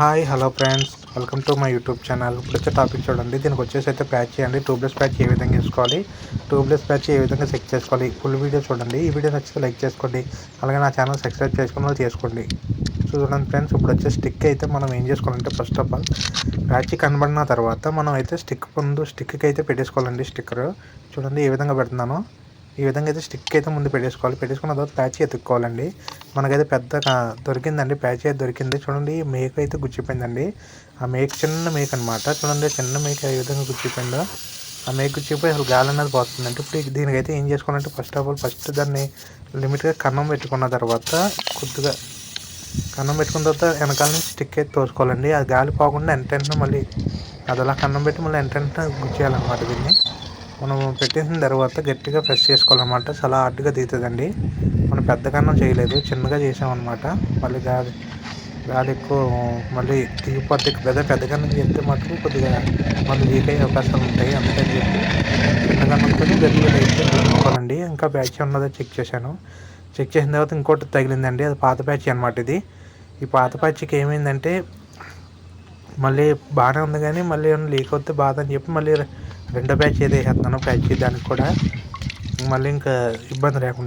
Hi hello friends. Welcome to my YouTube channel. ఇప్పుడు వచ్చే topic చూడండి. దీనికి వచ్చేసి అయితే ప్యాచ్ చేయండి. ట్యూబ్లెస్ ప్యాచ్ ఏ విధంగా వేసుకోవాలి? ట్యూబ్లెస్ ప్యాచ్ ఏ విధంగా చెక్ చేసుకోవాలి? ఫుల్ వీడియో చూడండి. ఈ వీడియో నచ్చితే లైక్ చేసుకోండి. అలాగే నా ఛానల్ సబ్స్క్రైబ్ చేసుకున్న చేసుకోండి. చూడండి ఫ్రెండ్స్ ఇప్పుడు వచ్చే స్టిక్ అయితే మనం ఏం చేసుకోవాలంటే ఫస్ట్ ఆఫ్ ఆల్ ప్యాచ్ కనబడిన తర్వాత మనం అయితే స్టిక్ ముందు స్టిక్కి అయితే పెట్టేసుకోవాలండి స్టిక్కర్. చూడండి ఏ విధంగా పెడుతున్నాను. ఈ విధంగా అయితే స్టిక్ అయితే ముందు పెట్టేసుకోవాలి. పెట్టేసుకున్న తర్వాత ప్యాచ్ ఎత్తుక్కోవాలండి. మనకైతే పెద్ద దొరికిందండి. ప్యాచ్ అయితే దొరికింది. చూడండి మేక అయితే గుచ్చిపోయిందండి. ఆ మేక చిన్న మేక అనమాట చూడండి చిన్న మేక ఏ విధంగా గుచ్చిపోయిందో. ఆ మేక గుచ్చిపోయి అసలు గాలి అనేది పోతుందండి. ఇప్పుడు దీనికైతే ఏం చేసుకోవాలంటే ఫస్ట్ ఆఫ్ ఆల్ ఫస్ట్ దాన్ని లిమిట్గా కన్నం పెట్టుకున్న తర్వాత కొద్దిగా కన్నం పెట్టుకున్న తర్వాత వెనకాల నుంచి స్టిక్ అయితే తోసుకోవాలండి. అది గాలి పోకుండా ఎంటెంటనే మళ్ళీ అది అలా కన్నం పెట్టి మళ్ళీ ఎంటెంటనే గుచ్చేయాలన్నమాట దీన్ని. మనం పెట్టేసిన తర్వాత గట్టిగా ప్రెస్ చేసుకోవాలన్నమాట. చాలా హార్డ్గా దిగుతుందండి మనం పెద్ద కన్నం చేయలేదు. చిన్నగా చేసామన్నమాట. మళ్ళీ గాలి గాలి ఎక్కువ మళ్ళీ దిగిపోతే పెద్ద పెద్ద కన్నం చేస్తే మటుకు కొద్దిగా మళ్ళీ లీక్ అయ్యే అవకాశాలు ఉంటాయి. అందుకని చెప్పి చిన్న కన్నంతో గట్టిగా తీసుకోవాలండి. ఇంకా బ్యాచ్ ఉన్నదో చెక్ చేశాను. చెక్ చేసిన తర్వాత ఇంకోటి తగిలిందండి. అది పాత బ్యాచ్ అనమాట ఇది. ఈ పాత బ్యాచ్కి ఏమైందంటే మళ్ళీ బాగానే ఉంది కానీ మళ్ళీ ఏమైనా లీక్ అవుతే బాధ అని చెప్పి మళ్ళీ రెండో బ్యాచ్ ఏదో వేసేస్తున్నాను ప్యాచ్ దానికి కూడా మళ్ళీ ఇంకా ఇబ్బంది లేకుండా.